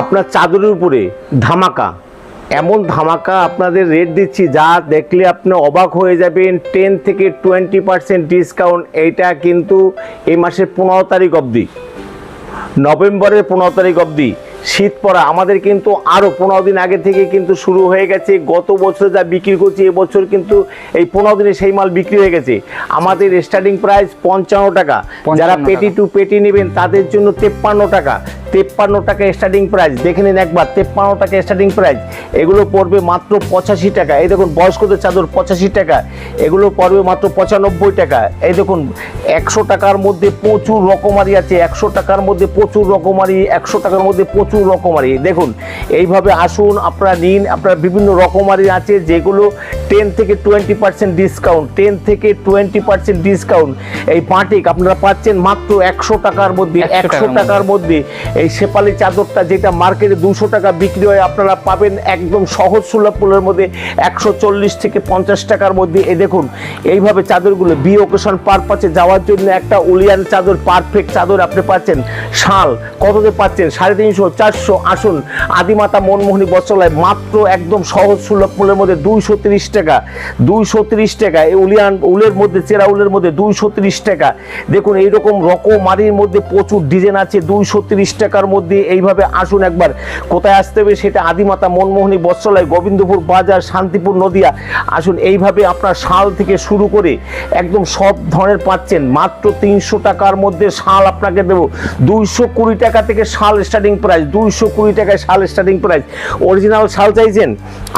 আপনার চাদরের উপরে ধামাকা। এমন ধামাকা আপনাদের রেট দিচ্ছি যা দেখলে আপনি অবাক হয়ে যাবেন। টেন থেকে টোয়েন্টি পার্সেন্ট ডিসকাউন্ট এইটা কিন্তু এই মাসের পনেরো তারিখ অবধি। নভেম্বরের পনেরো তারিখ অবধি। শীত পড়া আমাদের কিন্তু আরও পনেরো দিন আগে থেকে কিন্তু শুরু হয়ে গেছে। গত বছর যা বিক্রি করছি এবছর কিন্তু এই পনেরো দিনে সেই মাল বিক্রি হয়ে গেছে। আমাদের স্টার্টিং প্রাইস পঞ্চান্ন টাকা। যারা পেটি টু পেটি নেবেন তাদের জন্য তেপ্পান্ন টাকা। তেপ্পান্ন টাকা স্টার্টিং প্রাইস দেখে নিন একবার তেপ্পান্ন টাকা স্টার্টিং প্রাইস এগুলো পড়বে মাত্র পঁচাশি টাকা। এই দেখুন, বয়স্কদের চাদর পঁচাশি টাকা, এগুলো পড়বে মাত্র পঁচানব্বই টাকা। এই দেখুন, একশো টাকার মধ্যে প্রচুর রকমারি আছে, একশো টাকার মধ্যে প্রচুর রকমারি, একশো টাকার মধ্যে প্রচুর রকমারি। দেখুন, এইভাবে আসুন, আপনারা নিন, আপনারা বিভিন্ন রকমারি আছে, যেগুলো টেন থেকে টোয়েন্টি পার্সেন্ট ডিসকাউন্ট টেন থেকে টোয়েন্টি পার্সেন্ট ডিসকাউন্ট এই পাটিক আপনারা পাচ্ছেন মাত্র একশো টাকার মধ্যে একশো টাকার মধ্যে। এই শেপালি চাদরটা যেটা মার্কেটে দুশো টাকা বিক্রি হয় আপনারা পাবেন একদম সহজ সুলভ মূল্যের মধ্যে একশো চল্লিশ থেকে পঞ্চাশ টাকার মধ্যে। এই দেখুন এইভাবে চাদরগুলো বি ওকেশন পারপাসে যাওয়ার জন্য একটা উলিয়ান চাদর পারফেক্ট চাদর আপনি পাচ্ছেন। শাল কততে পাচ্ছেন? সাড়ে তিনশো চারশো আসুন। আদিমাতা মনমোহনী বস্ত্রালয় মাত্র একদম সহজ সুলভ মূল্যের মধ্যে দুইশো তিরিশ টাকা। দুইশো তিরিশ টাকা। এই উলিয়ান উলের মধ্যে, চেরা উলের মধ্যে দুইশো টাকা। দেখুন, এইরকম রকমারির মধ্যে প্রচুর ডিজাইন আছে, দুইশো টাকার মধ্যে। এইভাবে আসুন একবার, কোথায় আসতে হবে সেটা আদিমাতা মনমোহনী বস্ত্রালয় গোবিন্দপুর বাজার, শান্তিপুর নদিয়া। আসুন, এইভাবে আপনার শাল থেকে শুরু করে একদম সব ধরনের পাচ্ছেন। মাত্র তিনশো টাকার মধ্যে শাল আপনাকে দেবো। দুইশো কুড়ি টাকা থেকে শাল স্টার্টিং প্রাইস দুইশো কুড়ি টাকায় শাল স্টার্টিং প্রাইস অরিজিনাল শাল চাইছেন?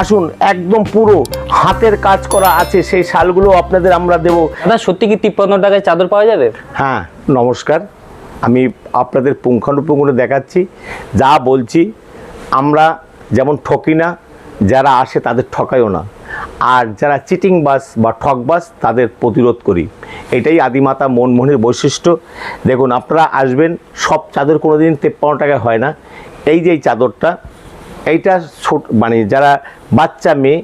আসুন, একদম পুরো হাতের কাজ করা আছে সেই শালগুলো আপনাদের আমরা দেবো। দাদা সত্যি কি তিপ্পান্ন টাকায় চাদর পাওয়া যাবে? হ্যাঁ নমস্কার। আমি আপনাদের পুঙ্খানুপুঙ্খনে দেখাচ্ছি যা বলছি আমরা যেমন ঠকি না যারা আসে তাদের ঠকাইও না। আর যারা চিটিং বাস বা ঠকবাস তাদের প্রতিরোধ করি। এটাই আদিমাতা মনমোহনের বৈশিষ্ট্য। দেখুন আপনারা আসবেন সব চাদর কোনো দিন তেপ্পান্ন টাকায় হয় না। এই যে চাদরটা এইটা ছোট মানে যারা বাচ্চা মেয়ে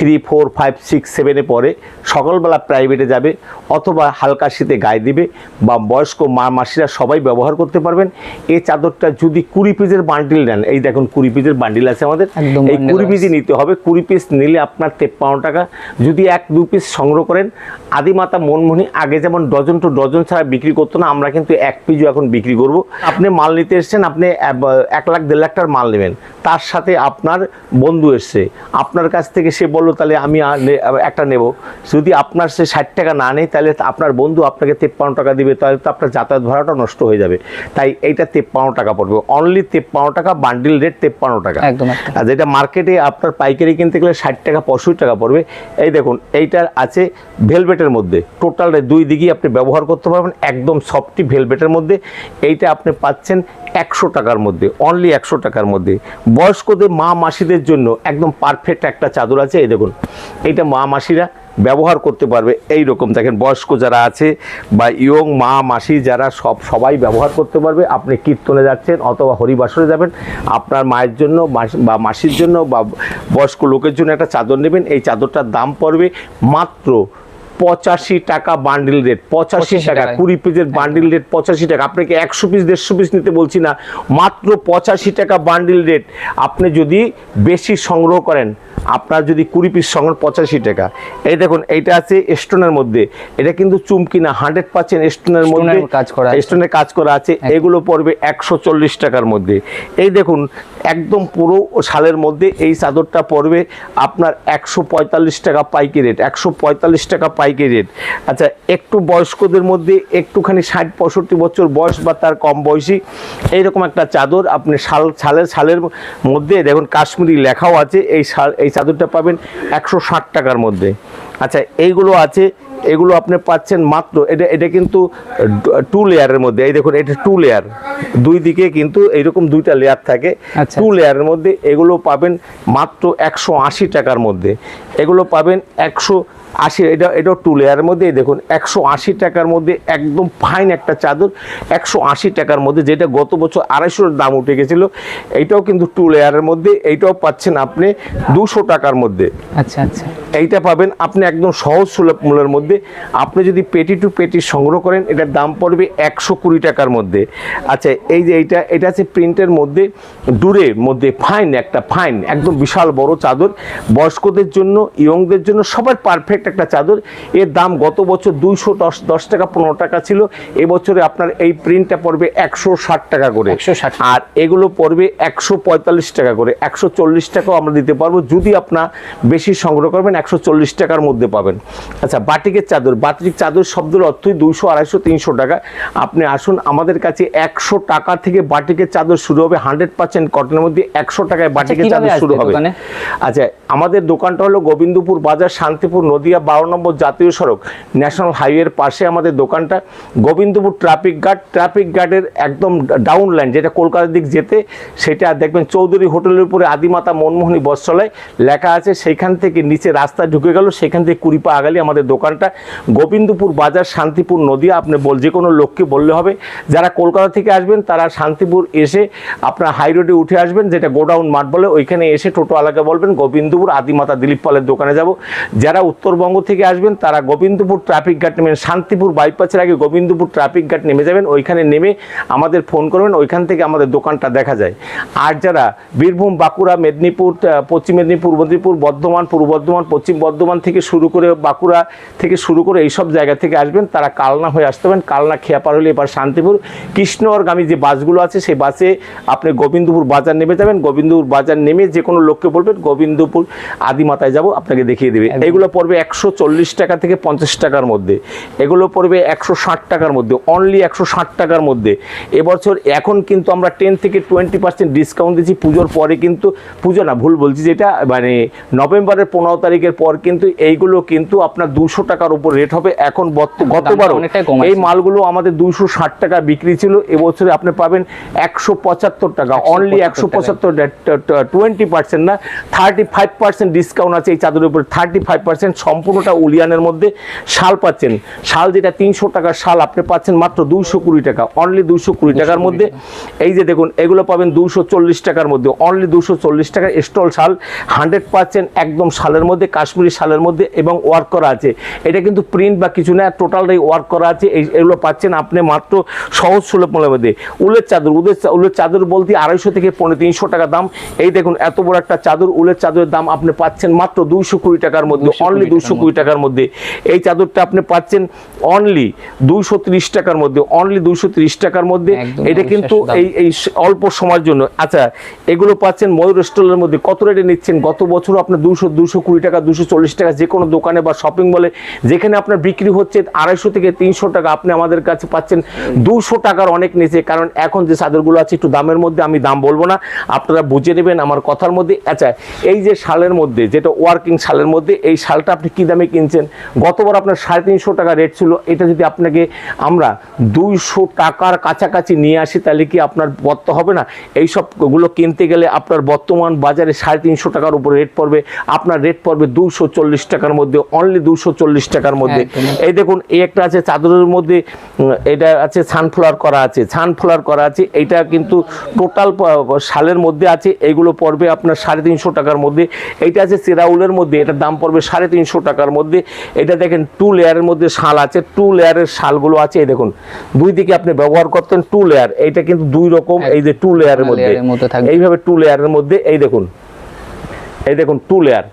থ্রি ফোর ফাইভ সিক্স সেভেনে পরে সকালবেলা প্রাইভেটে যাবে অথবা হালকা শীতে গায়ে দিবে বা বয়স্ক মা মাসিরা সবাই ব্যবহার করতে পারবেন। এই চাদরটা যদি কুড়ি পিসের বান্ডিল নেন এই দেখুন কুড়ি পিসের বান্ডিল আছে আমাদের। এই কুড়ি। পিসই নিতে হবে কুড়ি পিস নিলে আপনার তেপ্পান্ন টাকা। যদি এক দু পিস সংগ্রহ করেন আদিমাতা মনমোহনী আগে যেমন ডজন টু ডজন ছাড়া বিক্রি করতো না আমরা কিন্তু এক পিজও এখন বিক্রি করব। আপনি মাল নিতে এসছেন আপনি এক- লাখ দেড় লাখ টাকার মাল নেবেন। তার সাথে আপনার বন্ধু এসছে। আপনার কাছ থেকে সে বলল তাহলে আমি একটা নেব। যদি আপনার সে ষাট টাকা না নেয় তাহলে আপনার বন্ধু আপনাকে তেপ্পান্ন টাকা দিবে তাহলে তো আপনার যাতায়াত ভাড়াটা নষ্ট হয়ে যাবে। তাই এইটা তেপ্পান্ন টাকা পড়বে। অনলি তেপ্পান্ন টাকা বান্ডিল রেট তেপ্পান্ন টাকা। আর যেটা মার্কেটে আপনার পাইকারি কিনতে গেলে ষাট টাকা পঁয়ষট্টি টাকা পড়বে। এই দেখুন এইটার আছে ভেলভেটের মধ্যে টোটালটা দুই দিকেই আপনি ব্যবহার করতে পারবেন, একদম সফটি ভেলভেটের মধ্যে। এইটা আপনি পাচ্ছেন একশো টাকার মধ্যে অনলি একশো টাকার মধ্যে। বয়স্কদের মা মাসিদের জন্য একদম পারফেক্ট একটা চাদর আছে, এই দেখুন। এইটা মা মাসিরা ব্যবহার করতে পারবে এই রকম দেখেন, বয়স্ক যারা আছে বা ইয়ং মা মাসি যারা সব, সবাই ব্যবহার করতে পারবে। আপনি কীর্তনে যাচ্ছেন অথবা হরিবাসরে যাবেন, আপনার মায়ের জন্য বা মাসির জন্য বা বয়স্ক লোকের জন্য একটা চাদর নেবেন। এই চাদরটার দাম পড়বে মাত্র পঁচাশি টাকা বান্ডিল রেট পঁচাশি টাকা কুড়ি পিসের বান্ডিল রেট পঁচাশি টাকা। আপনাকে একশো পিস দেড়শো পিস নিতে বলছি না মাত্র পঁচাশি টাকা বান্ডিল রেট আপনি যদি বেশি সংগ্রহ করেন আপনার যদি কুড়ি পিস সংগ্রহ পঁচাশি টাকা। এই দেখুন এইটা আছে স্টোনের মধ্যে। এটা কিন্তু চুমকি না হান্ড্রেড পার্সেন্ট স্টোনের মধ্যে কাজ করা আছে। স্টোনের কাজ করা আছে। এগুলো পড়বে একশো চল্লিশ টাকার মধ্যে। এই দেখুন একদম পুরো সালের মধ্যে এই চাদরটা পড়বে। আপনার একশো পঁয়তাল্লিশ টাকা পাইকি রেট একশো পঁয়তাল্লিশ টাকা পাইকি রেট আচ্ছা একটু বয়স্কদের মধ্যে একটুখানি ষাট পঁয়ষট্টি বছর বয়স বা তার কম বয়সী এইরকম একটা চাদর আপনি শাল শালের শালের মধ্যে দেখুন কাশ্মীরি লেখাও আছে এই শাল এই চাদরটা পাবেন একশো ষাট টাকার মধ্যে। আচ্ছা এইগুলো আছে এগুলো আপনি পাচ্ছেন মাত্র এটা এটা কিন্তু টু লেয়ারের মধ্যে এই দেখুন এটা টু লেয়ার। দুই দিকে কিন্তু এইরকম দুইটা লেয়ার থাকে আচ্ছা। টু লেয়ারের মধ্যে এগুলো পাবেন মাত্র একশো আশি টাকার মধ্যে। এগুলো পাবেন একশো আশি এটা এটাও টু লেয়ারের মধ্যে দেখুন একশো আশি টাকার মধ্যে একদম ফাইন একটা চাদর একশো আশি টাকার মধ্যে যেটা গত বছর আড়াইশোর দাম উঠে গেছিল এইটাও কিন্তু টু লেয়ারের মধ্যে এইটাও পাচ্ছেন আপনি দুশো টাকার মধ্যে। আচ্ছা আচ্ছা। এইটা পাবেন আপনি একদম সহজ সুলভ মূল্যের মধ্যে আপনি যদি পেটি টু পেটি সংগ্রহ করেন এটার দাম পড়বে একশো কুড়ি টাকার মধ্যে। আচ্ছা এই যে এইটা এটা আছে প্রিন্টের মধ্যে ডুরের মধ্যে ফাইন একটা ফাইন একদম বিশাল বড় চাদর বয়স্কদের জন্য ইয়ংদের জন্য সবার পারফেক্ট একটা চাদর। এর দাম গত বছর দুইশো দশ দশ টাকা পনেরো টাকা ছিল। এবছরে আপনার এই প্রিন্টটা পড়বে একশো ষাট টাকা করে। 160 আর এগুলো পড়বে একশো পঁয়তাল্লিশ টাকা করে। একশো চল্লিশ টাকাও আমরা দিতে পারব। যদি আপনার বেশি সংগ্রহ করবেন একশো চল্লিশ টাকার মধ্যে পাবেন। আচ্ছা বাটিকের চাদর। বাটিক চাদর শব্দের অর্থই দুইশো আড়াইশো তিনশো টাকা। আপনি আসুন আমাদের কাছে একশো টাকা থেকে বাটিকের চাদর শুরু হবে। হান্ড্রেড পার্সেন্ট কটনের মধ্যে একশো টাকায় বাটিকের চাদর শুরু হবে? আচ্ছা আমাদের দোকানটা হলো গোবিন্দপুর বাজার শান্তিপুর নদিয়া বারো নম্বর জাতীয় সড়ক ন্যাশনাল হাইওয়ের পাশে আমাদের দোকানটা, গোবিন্দপুর ট্রাফিক গার্ড ট্রাফিক গার্ডের একদম ডাউন লাইন যেটা কলকাতার দিক যেতে, সেটা দেখবেন চৌধুরী হোটেলের উপরে আদিমাতা মনমোহনী বস্ত্রালয় লেখা আছে সেইখান থেকে নিচে রাস্তা ঢুকে গেল, সেখান থেকে কুড়ি পা আগালি আমাদের দোকানটা, গোবিন্দপুর বাজার, শান্তিপুর নদিয়া, আপনি বল, যে কোনো লোককে বললে হবে, যারা কলকাতা থেকে আসবেন, তারা শান্তিপুর এসে আপনার হাই রোডে উঠে আসবেন, যেটা গোডাউন মাঠ বলে, ওইখানে এসে টোটো আলাকে বলবেন, গোবিন্দপুর আদিমাতা দিলীপ পালের দোকানে যাব, যারা উত্তরবঙ্গ থেকে আসবেন তারা গোবিন্দপুর ট্রাফিক গার্ড নেবেন শান্তিপুর বাইপাসের আগে গোবিন্দপুর ট্রাফিক গার্ড নেমে যাবেন ওইখানে নেমে আমাদের ফোন করবেন ওইখান থেকে আমাদের দোকানটা দেখা যায় আর যারা বীরভূম বাঁকুড়া মেদিনীপুর পশ্চিম মেদিনীপুর মেদিনীপুর বর্ধমান পূর্ব বর্ধমান পশ্চিম বর্ধমান থেকে শুরু করে বাঁকুড়া থেকে শুরু করে এইসব জায়গা থেকে আসবেন তারা কালনা হয়ে আসতে পারেন কালনা খেয়াপার হলে এবার শান্তিপুর কৃষ্ণনগরগামী যে বাসগুলো আছে সেই বাসে আপনি গোবিন্দপুর বাজার নেমে যাবেন গোবিন্দপুর বাজার নেমে যে কোনো লোককে বলবেন গোবিন্দপুর আদিমাতায় যাব আপনাকে দেখিয়ে দেবে। এগুলো পড়বে একশো চল্লিশ টাকা থেকে পঞ্চাশ টাকার মধ্যে। এগুলো পড়বে একশো ষাট টাকার মধ্যে অনলি একশো ষাট টাকার মধ্যে। এবছর এখন কিন্তু আমরা টেন থেকে টোয়েন্টি পার্সেন্ট ডিসকাউন্ট দিচ্ছি পুজোর পরে কিন্তু পুজো না ভুল বলছি যেটা মানে নভেম্বরের পনেরো তারিখের পর কিন্তু এইগুলো কিন্তু আপনার দুশো টাকার উপর রেট হবে। এখন গতবারও কম এই মালগুলো আমাদের দুশো ষাট টাকা বিক্রি ছিল এবছরে আপনি পাবেন একশো পঁচাত্তর টাকা অনলি একশো পঁচাত্তর টোয়েন্টি পার্সেন্ট না থার্টি ফাইভ পার্সেন্ট ডিসকাউন্ট আছে এই চাদরের উপরে থার্টি ফাইভ পার্সেন্ট সম্পূর্ণটা উলিয়ানের মধ্যে শাল পাচ্ছেন। শাল যেটা তিনশো টাকার শাল আপনি পাচ্ছেন মাত্র দুইশো কুড়ি টাকা। অনলি দুইশো কুড়ি টাকার মধ্যে এই যে দেখুন এগুলো পাবেন দুশো চল্লিশ টাকার মধ্যে। অনলি দুশো চল্লিশ টাকা স্টল শাল হান্ড্রেড পার্সেন্ট একদম শালের মধ্যে কাশ্মীরি শালের মধ্যে এবং ওয়ার্ক করা আছে। এটা কিন্তু প্রিন্ট বা কিছু না টোটালটাই ওয়ার্ক করা আছে। এই এগুলো পাচ্ছেন আপনি মাত্র সহজ সুলভ মূল্যের মধ্যে। উলের চাদর উলের উলের চাদর বলতে আড়াইশো থেকে পনেরো তিনশো টাকা দাম। এই দেখুন এত বড় একটা চাদর উলের চাদরের দাম আপনি পাচ্ছেন মাত্র দুইশো কুড়ি টাকার মধ্যে। অনলি টাকার দুশো কুড়ি টাকার মধ্যে। এই চাদরটা আপনি পাচ্ছেন অনলি দুইশো ত্রিশ টাকার মধ্যে অনলি দুইশো ত্রিশ টাকার মধ্যে। এটা কিন্তু এই এই অল্প সময়ের জন্য। আচ্ছা এগুলো পাচ্ছেন ময়ূর স্টলের মধ্যে। কত রেটে নিচ্ছেন? গত বছর আপনার দুশো দুশো কুড়ি টাকা দুশো চল্লিশ টাকা যে কোনো দোকানে বা শপিং মলে যেখানে আপনার বিক্রি হচ্ছে আড়াইশো থেকে তিনশো টাকা আপনি আমাদের কাছে পাচ্ছেন দুশো টাকার অনেক নিচে। কারণ এখন যে চাদরগুলো আছে একটু দামের মধ্যে আমি দাম বলব না। আপনারা বুঝে নেবেন আমার কথার মধ্যে। আচ্ছা এই যে শালের মধ্যে যেটা ওয়ার্কিং শালের মধ্যে এই শালটা আপনি কি দামে কিনছেন? গতবার আপনার সাড়ে তিনশো টাকা রেট ছিল এটা যদি আপনাকে আমরা দুইশো টাকার কাছাকাছি নিয়ে আসি তাহলে কি আপনার বর্ত হবে না? এই সবগুলো কিনতে গেলে আপনার বর্তমান বাজারে সাড়ে তিনশো টাকার উপর রেট পড়বে আপনার রেট পড়বে দুশো চল্লিশ টাকার মধ্যে অনলি দুশো চল্লিশ টাকার মধ্যে। এই দেখুন এই একটা আছে চাদরের মধ্যে এটা আছে সানফ্লাওয়ার করা আছে সানফ্লাওয়ার করা আছে এইটা কিন্তু টোটাল শালের মধ্যে আছে এগুলো পড়বে আপনার সাড়ে তিনশো টাকার মধ্যে। এইটা আছে সেরাউলের মধ্যে এটার দাম পড়বে সাড়ে তিনশো টাকার মধ্যে। এটা দেখেন টু লেয়ারের মধ্যে শাল আছে টু লেয়ারের শালগুলো আছে এই দেখুন। দুই দিকে আপনি ব্যবহার করতেন টু লেয়ার এইটা কিন্তু দুই রকম এই যে টু লেয়ারের মধ্যে। এইভাবে টু লেয়ারের মধ্যে এই দেখুন। এই দেখুন টু লেয়ার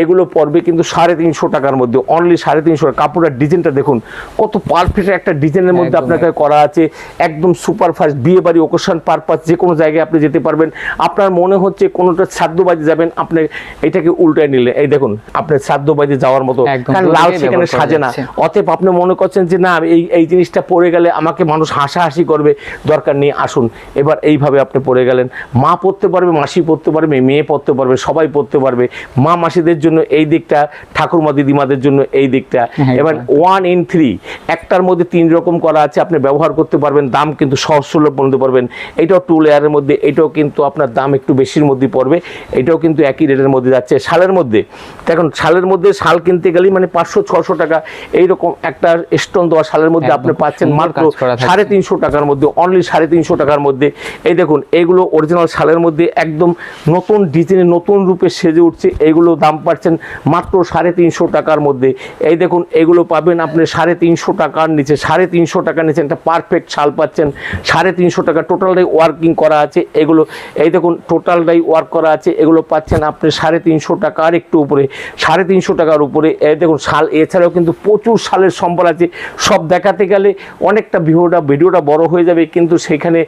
এগুলো পড়বে কিন্তু সাড়ে তিনশো টাকার মধ্যে অনলি সাড়ে তিনশো টাকা। কাপড়ের ডিজাইনটা দেখুন কত পারফেক্ট একটা ডিজাইনের মধ্যে আপনাকে করা আছে একদম সুপার ফাস্ট বিয়ে বাড়ি ওকেশন পারপাস যে কোনো জায়গায় আপনি যেতে পারবেন। আপনার মনে হচ্ছে কোনোটা শ্রাদ্ধবাজি যাবেন আপনি এটাকে উল্টায় নিলে এই দেখুন আপনার শ্রাদ্ধবাজি যাওয়ার মতো কারণ লাল সেখানে সাজে না। অতএব আপনি মনে করছেন যে না এই এই জিনিসটা পরে গেলে আমাকে মানুষ হাসাহাসি করবে দরকার নেই আসুন। এবার এইভাবে আপনি পরে গেলেন। মা পড়তে পারবে মাসি পড়তে পারবে মেয়ে পড়তে পারবে সবাই পড়তে পারবে। মা মাসিদের জন্য এই দিকটা ঠাকুরমা দিদিমাদের জন্য এই দিকটা। হ্যাঁ, এবার ওয়ান ইন থ্রি একটার মধ্যে তিন রকম করা আছে আপনি ব্যবহার করতে পারবেন দাম কিন্তু সহজ সুলভ বলতে পারবেন। এটাও টু লেয়ারের মধ্যে এটাও কিন্তু আপনার দাম একটু বেশির মধ্যে পড়বে এটাও কিন্তু একই রেটের মধ্যে যাচ্ছে। শালের মধ্যে দেখুন শালের মধ্যে শাল কিনতে গেলেই মানে পাঁচশো ছশো টাকা এইরকম একটা স্টোন দেওয়া শালের মধ্যে আপনি পাচ্ছেন মাত্র। সাড়ে তিনশো টাকার মধ্যে অনলি সাড়ে তিনশো টাকার মধ্যে। এই দেখুন এইগুলো অরিজিনাল শালের মধ্যে একদম নতুন ডিজাইনে নতুন রূপে সেজে উঠছে এইগুলো দাম পাচ্ছেন মাত্র সাড়ে তিনশো টাকার মধ্যে। এই দেখুন, এগুলো পাবেন আপনি সাড়ে তিনশো টাকার নিচে, সাড়ে তিনশো টাকার নিচে একটা পারফেক্ট শাল পাচ্ছেন। সাড়ে তিনশো টাকা টোটালটাই ওয়ার্কিং করা আছে এগুলো। এই দেখুন টোটালটাই ওয়ার্ক করা আছে, এগুলো পাচ্ছেন আপনি সাড়ে তিনশো টাকার একটু উপরে, সাড়ে তিনশো টাকার উপরে। এই দেখুন, শাল, এছাড়াও কিন্তু প্রচুর শালের সম্বল আছে। সব দেখাতে গেলে অনেকটা ভিডিওটা ভিডিওটা বড় হয়ে যাবে, কিন্তু সেখানে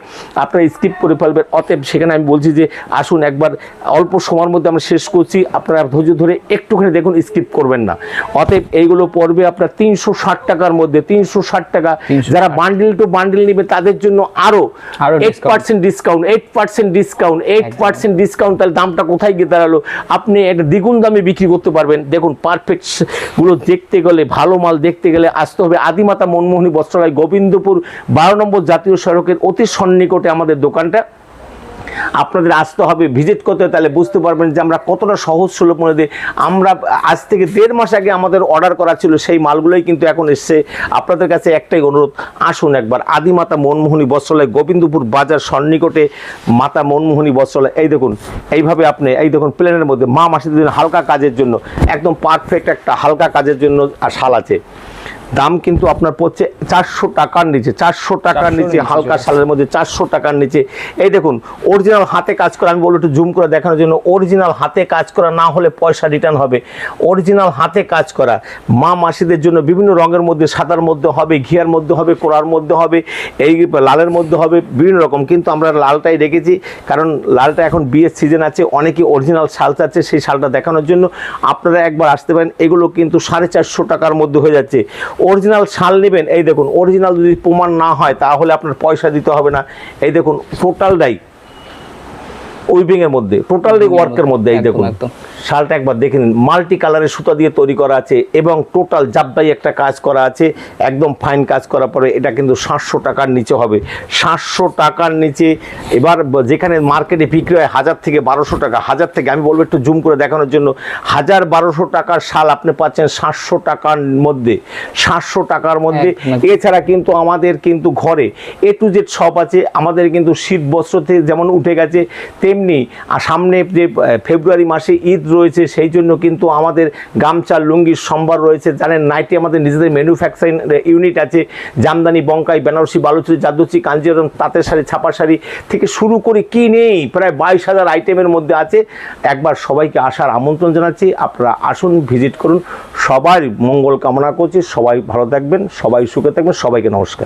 আপনারা স্কিপ করে ফেলবেন। অতএব সেখানে আমি বলছি যে আসুন, একবার অল্প সময়ের মধ্যে আমরা শেষ করছি। আপনারা ধৈর্য ধরে একটুখানি দেখুন স্কিপ করবেন না। অতএব এইগুলো পড়বে আপনার তিনশো ষাট টাকার মধ্যে তিনশো ষাট টাকা। যারা বান্ডিল টু বান্ডিল নেবে তাদের জন্য আরও আরও eight percent discount eight percent discount eight percent discount তাহলে দামটা কোথায় গিয়ে দাঁড়াল? আপনি একটা দ্বিগুণ দামে বিক্রি করতে পারবেন। দেখুন পারফেক্টগুলো দেখতে গেলে ভালো মাল দেখতে গেলে আসতে হবে। আদিমাতা মনমোহনী বস্ত্রালয় গোবিন্দপুর বারো নম্বর জাতীয় সড়কের অতি সন্নিকটে আমাদের দোকানটা। আপনাদের আসতে হবে ভিজিট করতে তাহলে বুঝতে পারবেন যে আমরা কতটা সহজ সুলভ মনে আমরা আজ থেকে দেড় মাস আগে আমাদের অর্ডার করা ছিল, সেই মালগুলোই কিন্তু এখন এসছে। আপনাদের কাছে একটাই অনুরোধ, আসুন একবার। আদিমাতা মনমোহনী বস্ত্রালয়, গোবিন্দপুর বাজার সন্নিকটে মাতা মনমোহনী বস্ত্রালয়। এই দেখুন, এইভাবে আপনি, এই দেখুন প্লেনের মধ্যে, মা মাসিদের হালকা কাজের জন্য, একদম পারফেক্ট একটা হালকা কাজের জন্য শাল আছে। দাম কিন্তু আপনার পড়ছে চারশো টাকার নিচে চারশো টাকার নিচে হালকা শালের মধ্যে চারশো টাকার নিচে। এই দেখুন অরিজিনাল হাতে কাজ করা আমি বলব একটু জুম করে দেখানোর জন্য অরিজিনাল হাতে কাজ করা না হলে পয়সা রিটার্ন হবে। অরিজিনাল হাতে কাজ করা মা মাসিদের জন্য বিভিন্ন রঙের মধ্যে সাদার মধ্যে হবে ঘিয়ার মধ্যে হবে কোড়ার মধ্যে হবে এই লালের মধ্যে হবে বিভিন্ন রকম। কিন্তু আমরা লালটাই রেখেছি কারণ লালটা এখন বিয়ের সিজন আছে অনেকে অরিজিনাল শাল চাচ্ছে সেই শালটা দেখানোর জন্য। আপনারা একবার আসতে পারেন এগুলো কিন্তু সাড়ে চারশো টাকার মধ্যে হয়ে যাচ্ছে। অরিজিনাল শাল নেবেন এই দেখুন অরিজিনাল যদি প্রমাণ না হয় তাহলে আপনার পয়সা দিতে হবে না এই দেখুন টোটালটাই উইভিং এর মধ্যে টোটাল ওয়ার্কের মধ্যে এই দেখুন একদম। শালটা একবার দেখে নিন। মাল্টি কালারের সুতা দিয়ে তৈরি করা আছে এবং টোটাল জাবদাই একটা কাজ করা আছে। একদম ফাইন কাজ করার পরে এটা কিন্তু সাতশো টাকার নিচে হবে। সাতশো টাকার নিচে এবার যেখানে মার্কেটে বিক্রি হয় হাজার থেকে বারোশো টাকা হাজার থেকে আমি বলব একটু জুম করে দেখানোর জন্য হাজার বারোশো টাকার শাল আপনি পাচ্ছেন সাতশো টাকার মধ্যে। সাতশো টাকার মধ্যে। এছাড়া কিন্তু আমাদের কিন্তু ঘরে এ টু জেড সব আছে। আমাদের কিন্তু শীত বস্ত্র থেকে যেমন উঠে গেছে তেমনি আর সামনে যে ফেব্রুয়ারি মাসে ঈদ রয়েছে, সেই জন্য কিন্তু আমাদের গামছা, লুঙ্গির সম্ভার রয়েছে। জানেন নাইটি আমাদের নিজেদের ম্যানুফ্যাকচারিং ইউনিট আছে। জামদানি, বঙ্কাই, বেনারসি, বালুচুরি, জাদুচি কাঞ্জিরম তাঁতের শাড়ি ছাপা শাড়ি থেকে শুরু করে কি নেই, প্রায় বাইশ হাজার আইটেমের মধ্যে আছে। একবার সবাইকে আসার আমন্ত্রণ জানাচ্ছি। আপনারা আসুন ভিজিট করুন। সবার মঙ্গল কামনা করছি। সবাই ভালো থাকবেন, সবাই সুখে থাকবেন। সবাইকে নমস্কার।